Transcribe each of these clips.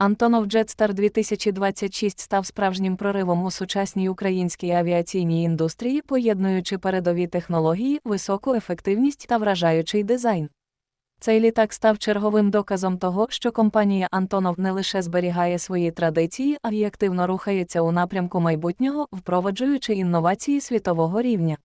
Антонов Джетстар 2026 став справжнім проривом у сучасній українській авіаційній індустрії, поєднуючи передові технології, високу ефективність та вражаючий дизайн. Цей літак став черговим доказом того, що компанія Антонов не лише зберігає свої традиції, а й активно рухається у напрямку майбутнього, впроваджуючи інновації світового рівня.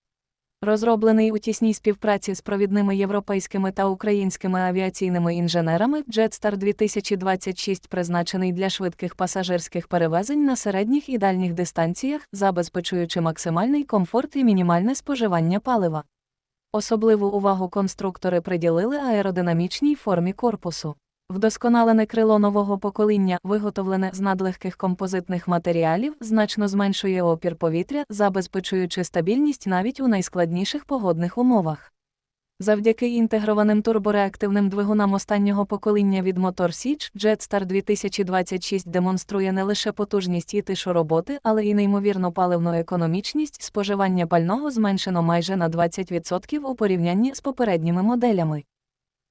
Розроблений у тісній співпраці з провідними європейськими та українськими авіаційними інженерами, Jetstar 2026 призначений для швидких пасажирських перевезень на середніх і дальніх дистанціях, забезпечуючи максимальний комфорт і мінімальне споживання палива. Особливу увагу конструктори приділили аеродинамічній формі корпусу. Вдосконалене крило нового покоління, виготовлене з надлегких композитних матеріалів, значно зменшує опір повітря, забезпечуючи стабільність навіть у найскладніших погодних умовах. Завдяки інтегрованим турбореактивним двигунам останнього покоління від Motor Siege, Jetstar 2026 демонструє не лише потужність і тишу роботи, але й неймовірну паливну економічність, споживання пального зменшено майже на 20% у порівнянні з попередніми моделями.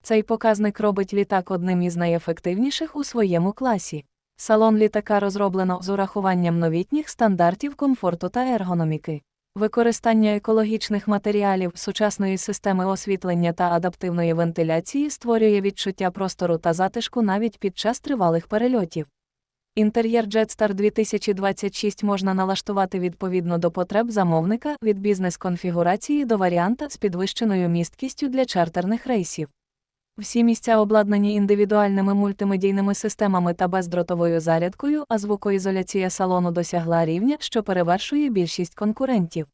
Цей показник робить літак одним із найефективніших у своєму класі. Салон літака розроблено з урахуванням новітніх стандартів комфорту та ергономіки. Використання екологічних матеріалів, сучасної системи освітлення та адаптивної вентиляції створює відчуття простору та затишку навіть під час тривалих перельотів. Інтер'єр Jetstar 2026 можна налаштувати відповідно до потреб замовника від бізнес-конфігурації до варіанта з підвищеною місткістю для чартерних рейсів. Всі місця обладнані індивідуальними мультимедійними системами та бездротовою зарядкою, а звукоізоляція салону досягла рівня, що перевершує більшість конкурентів.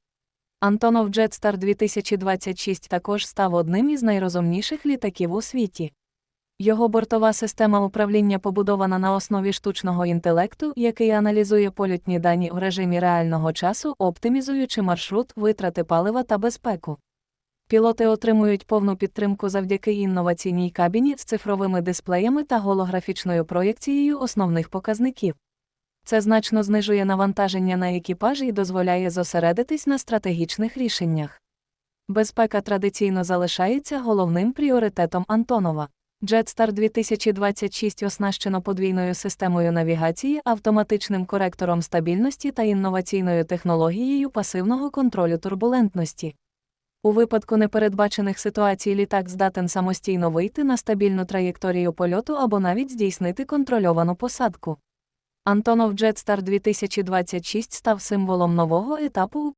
Антонов Jetstar 2026 також став одним із найрозумніших літаків у світі. Його бортова система управління побудована на основі штучного інтелекту, який аналізує польотні дані в режимі реального часу, оптимізуючи маршрут, витрати палива та безпеку. Пілоти отримують повну підтримку завдяки інноваційній кабіні з цифровими дисплеями та голографічною проєкцією основних показників. Це значно знижує навантаження на екіпаж і дозволяє зосередитись на стратегічних рішеннях. Безпека традиційно залишається головним пріоритетом Антонова. Jetstar 2026 оснащено подвійною системою навігації, автоматичним коректором стабільності та інноваційною технологією пасивного контролю турбулентності. У випадку непередбачених ситуацій літак здатен самостійно вийти на стабільну траєкторію польоту або навіть здійснити контрольовану посадку. Антонов Jetstar 2026 став символом нового етапу у